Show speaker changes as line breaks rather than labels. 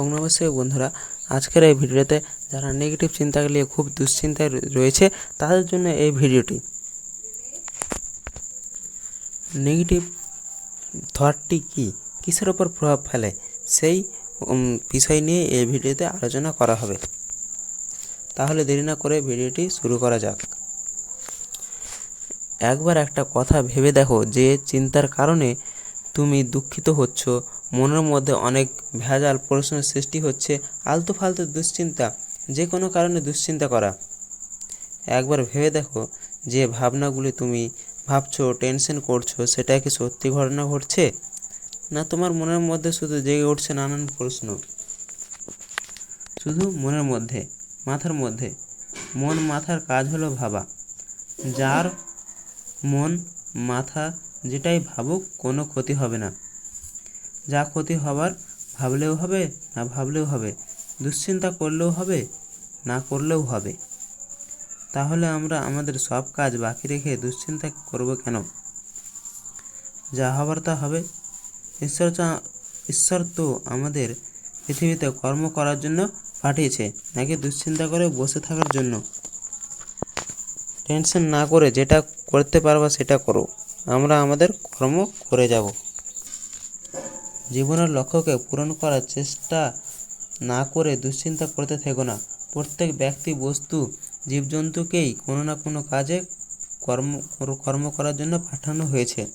ওম নমস্কার বন্ধুরা, আজকের এই ভিডিওতে যারা নেগেটিভ চিন্তা নিয়ে খুব দুশ্চিন্তায় রয়েছে, তাদের জন্য এই ভিডিওটি। নেগেটিভ থটটি কি? কিসের ওপর প্রভাব ফেলে? সেই বিষয় নিয়ে এই ভিডিওতে আলোচনা করা হবে। তাহলে দেরি না করে ভিডিওটি শুরু করা যাক। একবার একটা কথা ভেবে দেখো যে, চিন্তার কারণে তুমি দুঃখিত হচ্ছ মনের মধ্যে অনেক ভেজাল প্রশ্নের সৃষ্টি হচ্ছে আলতু ফালতু দুশ্চিন্তা, যে কোনো কারণে দুশ্চিন্তা করা। একবার ভেবে দেখো যে ভাবনাগুলি তুমি ভাবছ, টেনশন করছ, সেটা কি সত্যি ঘটনা ঘটছে? না তোমার মনের মধ্যে শুধু জেগে উঠছে নানান প্রশ্ন। শুধু মনের মধ্যে, মাথার মধ্যে। মন মাথার কাজ হলো ভাবা। যার মন, মাথা যেটাই ভাবুক কোনো ক্ষতি হবে না। যা ক্ষতি হবার ভাবলেও হবে, না ভাবলেও হবে। দুশ্চিন্তা করলেও হবে, না করলেও হবে। তাহলে আমরা আমাদের সব কাজ বাকি রেখে দুশ্চিন্তা করব কেন? যা হবার তা হবে। ঈশ্বর ঈশ্বর তো আমাদের পৃথিবীতে কর্ম করার জন্য পাঠিয়েছে, নাকি দুশ্চিন্তা করে বসে থাকার জন্য? টেনশন না করে যেটা করতে পারবা সেটা করো। আমরা আমাদের কর্ম করে যাব। জীবনের লক্ষ্যকে পূরণ করার চেষ্টা না করে দুশ্চিন্তা করতে থেকো না। প্রত্যেক ব্যক্তি বস্তু, জীবজন্তুকেই কোনো না কোনো কাজে কর্ম কর্ম করার জন্য পাঠানো হয়েছে।